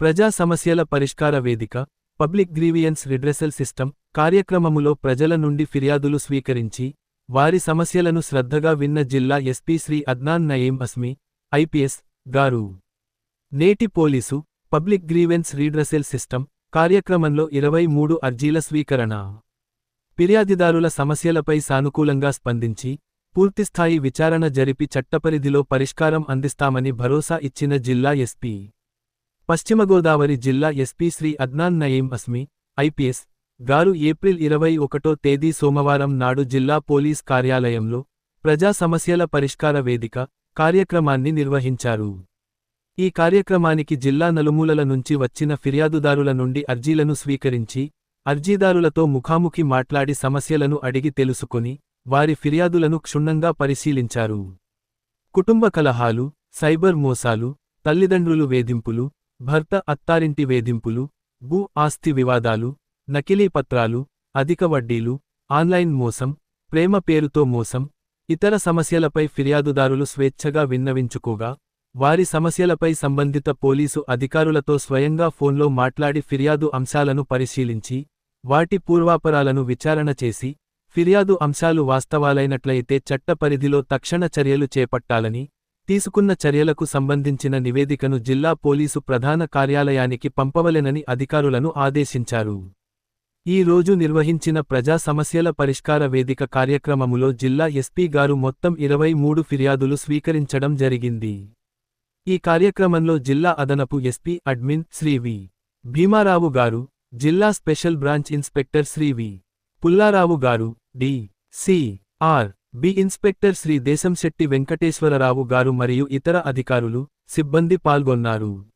ప్రజా సమస్యల పరిష్కార వేదిక పబ్లిక్ గ్రీవియన్స్ రిడ్రెసల్ సిస్టమ్ కార్యక్రమములో ప్రజల నుండి ఫిర్యాదులు స్వీకరించి వారి సమస్యలను శ్రద్ధగా విన్న జిల్లా ఎస్పీ శ్రీ అద్నాన్ నయీం అస్మి ఐపీఎస్ గారు. నేటి police public grievance redressal system కార్యక్రమంలో ఇరవై మూడు అర్జీల స్వీకరణ. ఫిర్యాదిదారుల సమస్యలపై సానుకూలంగా స్పందించి పూర్తిస్థాయి విచారణ జరిపి చట్టపరిధిలో పరిష్కారం అందిస్తామని భరోసా ఇచ్చిన జిల్లా ఎస్పీ. పశ్చిమ గోదావరి జిల్లా ఎస్పీ శ్రీ అద్నాన్ నయీం అస్మి ఐపీఎస్ గారు ఏప్రిల్ ఇరవై ఒకటో తేదీ సోమవారం నాడు జిల్లా పోలీస్ కార్యాలయంలో ప్రజా సమస్యల పరిష్కార వేదిక కార్యక్రమాన్ని నిర్వహించారు. ఈ కార్యక్రమానికి జిల్లా నలుమూలల నుంచి వచ్చిన ఫిర్యాదుదారుల నుండి అర్జీలను స్వీకరించి అర్జీదారులతో ముఖాముఖి మాట్లాడి సమస్యలను అడిగి తెలుసుకొని వారి ఫిర్యాదులను క్షుణ్ణంగా పరిశీలించారు. కుటుంబ కలహాలు సైబర్ మోసాలు తల్లిదండ్రులు వేధింపులు భర్త అత్తారింటి వేధింపులు భూ ఆస్తి వివాదాలు నకిలీ పత్రాలు అధిక వడ్డీలు ఆన్లైన్ మోసం ప్రేమ పేరుతో మోసం ఇతర సమస్యలపై ఫిర్యాదుదారులు స్వేచ్ఛగా విన్నవించుకోగా వారి సమస్యలపై సంబంధిత పోలీసు అధికారులతో స్వయంగా ఫోన్లో మాట్లాడి ఫిర్యాదు అంశాలను పరిశీలించి వాటి పూర్వాపరాలను విచారణ చేసి ఫిర్యాదు అంశాలు వాస్తవాలైనట్లయితే చట్ట పరిధిలో తక్షణ చర్యలు చేపట్టాలని తీసుకున్న చర్యలకు సంబంధించిన నివేదికను జిల్లా పోలీసు ప్రధాన కార్యాలయానికి పంపవలెనని అధికారులను ఆదేశించారు. ఈ రోజు నిర్వహించిన ప్రజా సమస్యల పరిష్కార వేదిక కార్యక్రమములో జిల్లా ఎస్పీ గారు మొత్తం ఇరవై మూడు ఫిర్యాదులు స్వీకరించడం జరిగింది. ఈ కార్యక్రమంలో జిల్లా అదనపు SP admin Shri V. Bhimarao గారు జిల్లా special branch inspector Shri V. Pullarao గారు D. C. R. B inspector Shri Deshamsetti Venkateswararao గారు మరియు ఇతర అధికారులు సిబ్బంది పాల్గొన్నారు.